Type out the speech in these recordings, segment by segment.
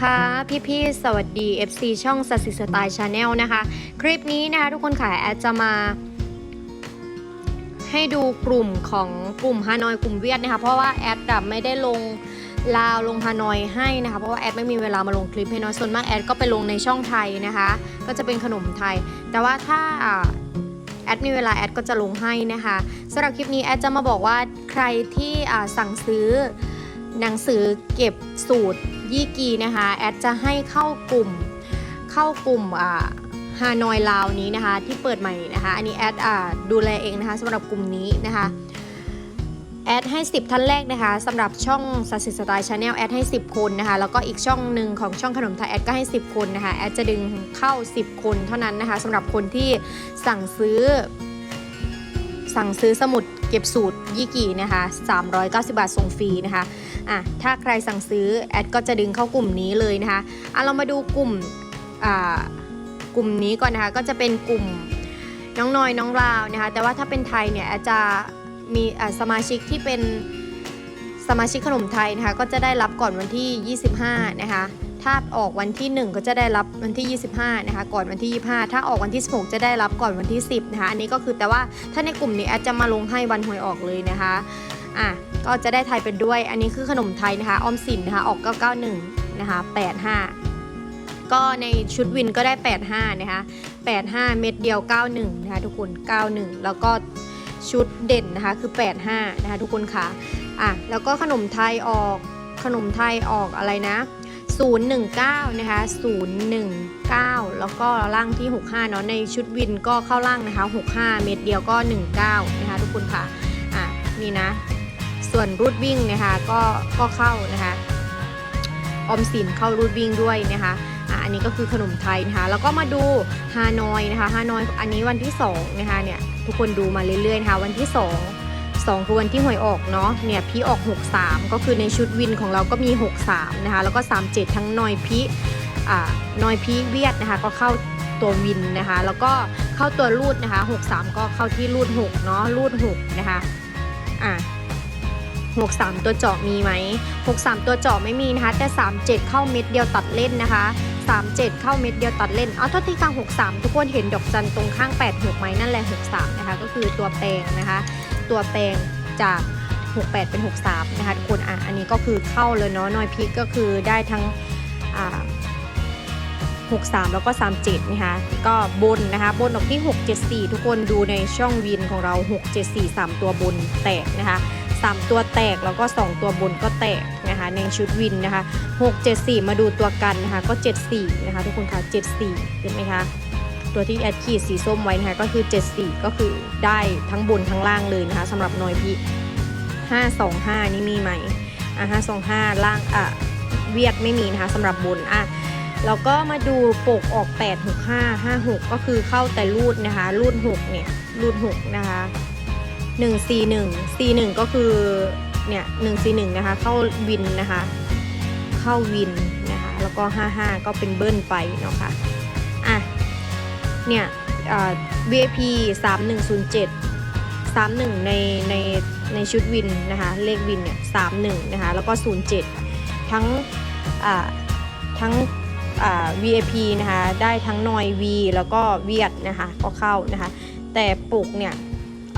ค่ะ พี่ๆ สวัสดี FC ช่องสัสิสไตล์ชาแนลนะคะ คลิปนี้นะคะทุกคนค่ะแอดจะมา ให้ดูกลุ่มของกลุ่มฮานอยกลุ่มเวียดนะคะ เพราะว่าแอดไม่ได้ลงลาวลงฮานอยให้นะคะ เพราะว่าแอดไม่มีเวลามาลงคลิปให้น้อยส่วนมากแอดก็ไปลงในช่องไทยนะคะ ก็จะเป็นขนมไทย แต่ว่าถ้าแอดมีเวลาแอดก็จะลงให้นะคะสำหรับคลิปนี้แอดจะมาบอกว่าใครที่สั่งซื้อหนังสือเก็บสูตร ยี่กีนะคะแอดจะให้เข้ากลุ่มเข้ากลุ่มอ่าฮานอยลาวนี้นะคะที่เปิดใหม่นะคะ อันนี้แอดอ่าดูแลเองนะคะสำหรับกลุ่มนี้นะคะแอดให้ 10 ท่านแรกนะคะสำหรับช่องสัสิสไตล์ชาแนลแอดให้ 10 คนนะคะ แล้วก็อีกช่องหนึ่งของช่องขนมไทยแอดก็ให้ 10 คนนะคะแอดจะดึงเข้า 10 คนเท่านั้นนะคะสำหรับคนที่สั่งซื้อ สั่งซื้อสมุดเก็บสูตรยี่กี่นะคะ390 บาทส่งฟรีนะคะ อะถ้าใครสั่งซื้อแอดก็จะดึงเข้ากลุ่มนี้เลยนะคะอะเรามาดูกลุ่มอ่ากลุ่มนี้ก่อนนะคะ ก็จะเป็นกลุ่มน้องน้อยน้องราวนะคะ แต่ว่าถ้าเป็นไทยเนี่ยแอดจะมีสมาชิกที่เป็นสมาชิกขนมไทยนะคะ ก็จะได้รับก่อนวันที่ 25 นะคะถ้าออกวันที่ 1 ก็จะได้รับวันที่ 25 นะคะ ก่อนวันที่ 25 ถ้าออกวันที่ 16 จะได้รับก่อนวันที่ 10 นะคะ อันนี้ก็คือแต่ว่าถ้าในกลุ่มนี้แอดจะมาลงให้วันหวยออกเลยนะคะ อะ ก็จะได้ไทยเป็นด้วย อันนี้คือขนมไทยนะคะ ออมสินนะคะ ออก 991 นะคะ 85 ก็ในชุดวินก็ได้ 85 นะคะ 85 เม็ดเดียว 91 นะคะทุกคน 91 แล้วก็ชุดเด่นนะคะคือ 85 นะคะทุกคนค่ะ อะ แล้วก็ขนมไทยออก ขนมไทยออกอะไรนะ 019 นะคะ 019 แล้วก็ล่างที่ 65 เนาะ ในชุดวินก็เข้าล่างนะคะ 65 เม็ดเดียวก็ 19 นะคะทุกคนค่ะ อะ นี่นะ ส่วนรูดวิ่งนะคะก็ก็เข้านะคะออมสินเข้ารูดวิ่งด้วยนะคะอันนี้ก็คือขนมไทยนะคะแล้วก็มาดูฮานอยนะคะฮานอยอันนี้วันที่2นะคะเนี่ยทุกคนดูมาเรื่อยๆนะคะวันที่ 2 2คือวันที่หวยออกเนาะเนี่ยพี่ออก 63 ก็คือในชุดวินของเราก็มี 63 นะคะ แล้วก็ 37 ทั้งนอยพีอ่านอยพีเวียดนะคะ ก็เข้าตัววินนะคะ แล้วก็เข้าตัวรูดนะคะ 63 ก็เข้าที่รูด 6 เนาะรูด 6 นะคะอะ 63 ตัวเจาะมีไหม 63 ตัวเจาะไม่มีนะคะ แต่ 37 เข้าเม็ดเดียวตัดเล่นนะคะ 37 เข้าเม็ดเดียวตัดเล่น เอาทษทีค่ะ63 ทุกคนเห็นดอกจันตรงข้าง 86ไหมนั่นแหละ 63 นะคะ ก็คือตัวแปลงนะคะ ตัวแปลงจาก 68 เป็น 63 นะคะทุกคน อะ อันนี้ก็คือเข้าเลยเนาะน้อยพิกก็คือได้ทั้งอ่า63 แล้วก็ 37 นะคะ ก็บนนะคะ บนออกที่ 674 ทุกคนดูในช่องวินของเรา 674 3 ตัวบนแตกนะคะ 3 ตัวแตกแล้วก็ 2 ตัวบนก็แตกนะคะในชุดวินนะคะ 674 มาดูตัวกันนะคะก็ 74 นะคะทุกคนคะ74 เห็นไหมคะตัวที่แอดขีดสีส้มไว้นะคะก็คือ 74 ก็คือได้ทั้งบนทั้งล่างเลยนะคะสำหรับนอยพี่525 นี่มีไหมอะ525 ล่างอะเวียดไม่มีนะคะสำหรับบนอะแล้วก็มาดูปกออก 8 6 5 5 6 ก็คือเข้าแต่รูดนะคะ รูด 6 เนี่ย รูด 6 นะคะ 1 4 1 4 1ก็คือเนี่ย1 4 1นะคะ เข้าวินนะคะ เข้าวินนะคะ แล้วก็ 55 ก็เป็นเบิ้ลไปเนาะค่ะอะ เนี่ยอ่า VIP 3107 31 ในในในชุดวินนะคะ เลขวินเนี่ย31 นะคะ แล้วก็ 07 ทั้งทั้งอ่า VIP นะคะ ได้ทั้งนอย V แล้วก็เวียดนะคะ ก็เข้านะคะ แต่ปลุกเนี่ย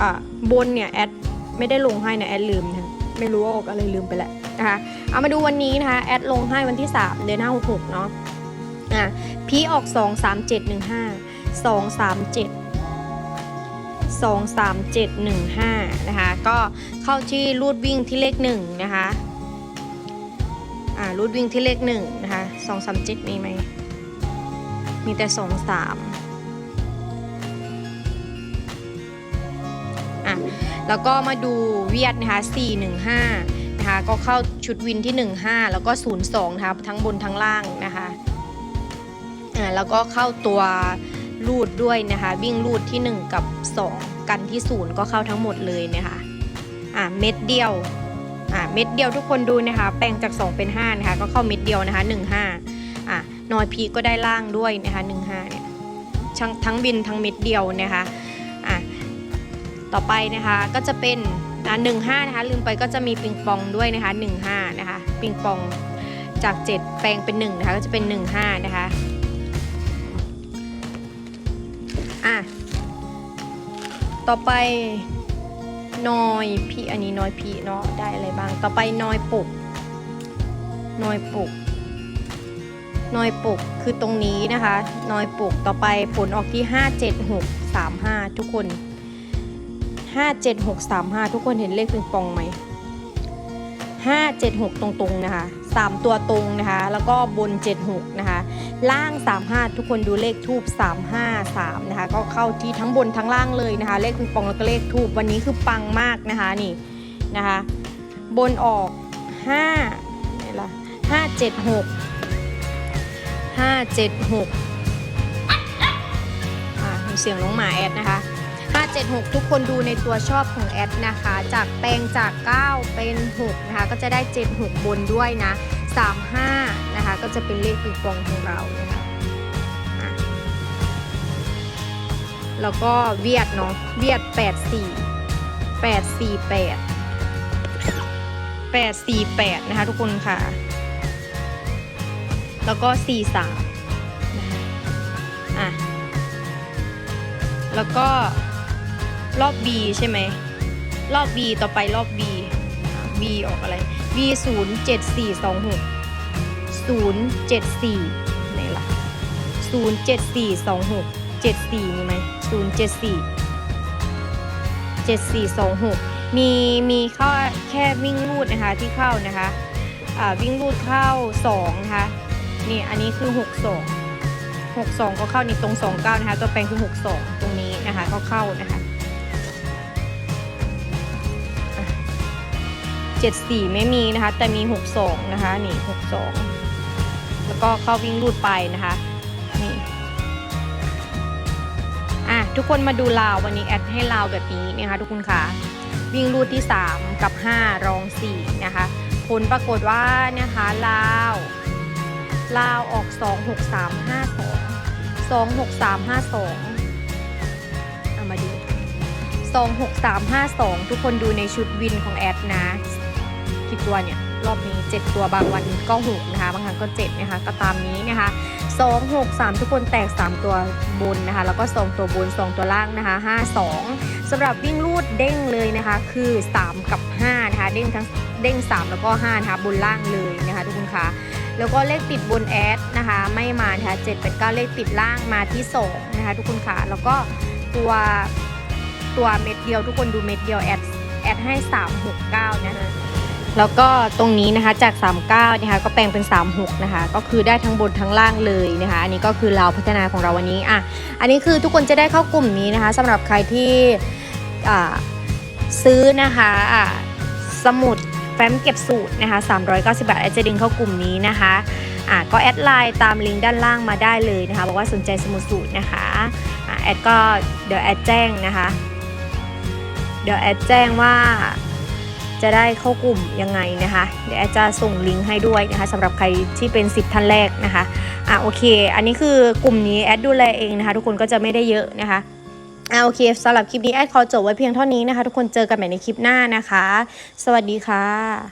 อ่าบนเนี่ยแอดไม่ได้ลงให้นะแอดลืมนะไม่รู้ว่าออกอะไรลืมไปแหละนะคะเอามาดูวันนี้นะคะแอดลงให้วันที่ 3 เดือน5 6เนาะอะพีออก 2 3 7 1 5 2 3 7 2 3 7 1 5นะคะก็เข้าที่รูดวิ่งที่เลข1นะคะอ่ารูดวิ่งที่เลข1นะคะ2 3 7 มีไหมมีแต่ 2 3 แล้วก็มาดูเวียดนะคะ 415 นะคะ ก็เข้าชุดวินที่ 15 แล้วก็ 02 นะคะ ทั้งบนทั้งล่างนะคะอ่าแล้วก็เข้าตัวรูดด้วยนะคะ วิ่งรูดที่ 1 กับ 2 กันที่ 0 ก็เข้าทั้งหมดเลยนะคะอ่าเม็ดเดียวอ่าเม็ดเดียวทุกคนดูนะคะ แปลงจาก 2 เป็น 5 นะคะ ก็เข้าเม็ดเดียวนะคะ 15อ่านอยพีก็ได้ล่างด้วยนะคะ 15เนี่ยทั้งทั้งบินทั้งเม็ดเดียวนะคะอะ ต่อไปนะคะก็จะเป็นอะ15นะคะลืมไปก็จะมีปิงปองด้วยนะคะ15นะคะปิงปองจาก 7 แปลงเป็น1นะคะก็จะเป็น 1 5 นะคะอะต่อไปนอยพี่อันนี้นอยพี่เนาะได้อะไรบ้าง ต่อไปนอยปุกนอยปุกนอยปุกคือตรงนี้นะคะนอยปุกต่อไปผลออกที่ 57635 ทุกคน 57635 ทุกคนเห็นเลขปิงปองไหม 576 ตรงๆนะคะ 3 ตัวตรงนะคะ แล้วก็บน 76 นะคะ ล่าง 35 ทุกคนดูเลขทูบ353 นะคะ ก็เข้าที่ทั้งบนทั้งล่างเลยนะคะ เลขปิงปองแล้วก็เลขทูบวันนี้คือปังมากนะคะนี่นะคะ บนออก5นี่ละ576 576อ่ามีเสียงน้องหมาแอดนะคะ 576 ทุกคนดูในตัวชอบของแอดนะคะ จากแปลงจาก 9 เป็น 6 นะคะ ก็จะได้ 76 บนด้วยนะ 35 นะคะ ก็จะเป็นเลขปิงปองของเรานะคะแล้วก็เวียดเนาะเวียด 84 848 848 นะคะ ทุกคนค่ะ แล้วก็ 43 นะคะอะแล้วก็ รอบ B ใช่ไหม รอบ B ต่อไปรอบ B B ออกอะไร B 0 7 4 2 6 0 7 4ไหนล่ะ0 7 4 2 6 7 4มีไหม0 7 4 7 4 2 6 มีมีเข้าแค่วิ่งรูดนะคะที่เข้านะคะอ่าวิ่งรูดเข้า2นะคะนี่อันนี้คือ 62 62 ก็เข้านี่ตรง 29 นะคะ ตัวแปลงคือ 62 ตรงนี้นะคะก็เข้านะคะ 74 ไม่มีนะคะ แต่มี 62 นะคะ นี่ 62 แล้วก็เข้าวิ่งรูดไปนะคะ นี่ อะ ทุกคนมาดูลาววันนี้แอดให้ลาวแบบนี้นะคะ ทุกคนค่ะ วิ่งรูดที่ 3 กับ 5 รอง 4 นะคะ ผลปรากฏว่านะคะลาวลาวออก 26352 26352เอามาดู 26352 ทุกคนดูในชุดวินของแอดนะ กี่ตัวเนี่ยรอบนี้ 7 ตัวบางวันก็6นะคะบางครั้งก็7นะคะก็ตามนี้นะคะ263 ทุกคนแตก 3 ตัวบนนะคะ แล้วก็2ตัวบน2ตัวล่างนะคะ 52สำหรับวิ่งรูดเด้งเลยนะคะคือ 3 กับ5นะคะเด้งทั้งเด้ง 3 แล้วก็5นะคะบนล่างเลยนะคะทุกคนคะแล้วก็เลขติดบนแอดนะคะไม่มานะคะ7 8 9 เลขติดล่างมาที่2นะคะทุกคนคะแล้วก็ตัวตัวเม็ดเดียวทุกคนดูเม็ดเดียวแอดแอดให้ 369 นะคะ แล้วก็ตรงนี้นะคะจาก 39นะคะก็แปลงเป็น 36นะคะก็คือได้ทั้งบนทั้งล่างเลยนะคะอันนี้ก็คือเราพัฒนาของเราวันนี้อะอันนี้คือทุกคนจะได้เข้ากลุ่มนี้นะคะสำหรับใครที่อ่าซื้อนะคะสมุดแฟ้มเก็บสูตรนะคะ390 บาทแอดจะดึงเข้ากลุ่มนี้นะคะอะก็แอดไลน์ตามลิงก์ด้านล่างมาได้เลยนะคะบอกว่าสนใจสมุดสูตรนะคะอะแอดก็เดี๋ยวแอดแจ้งนะคะ เดี๋ยวแอดแจ้งว่า จะได้เข้ากลุ่มยังไงนะคะ เดี๋ยวแอดจะส่งลิงก์ให้ด้วยนะคะสำหรับใครที่เป็น 10 ท่านแรกนะคะอะโอเค อันนี้คือกลุ่มนี้แอดดูแลเองนะคะ ทุกคนก็จะไม่ได้เยอะนะคะอะโอเคสำหรับคลิปนี้แอดขอจบไว้เพียงเท่านี้นะคะ ทุกคนเจอกันใหม่ในคลิปหน้านะคะ สวัสดีค่ะ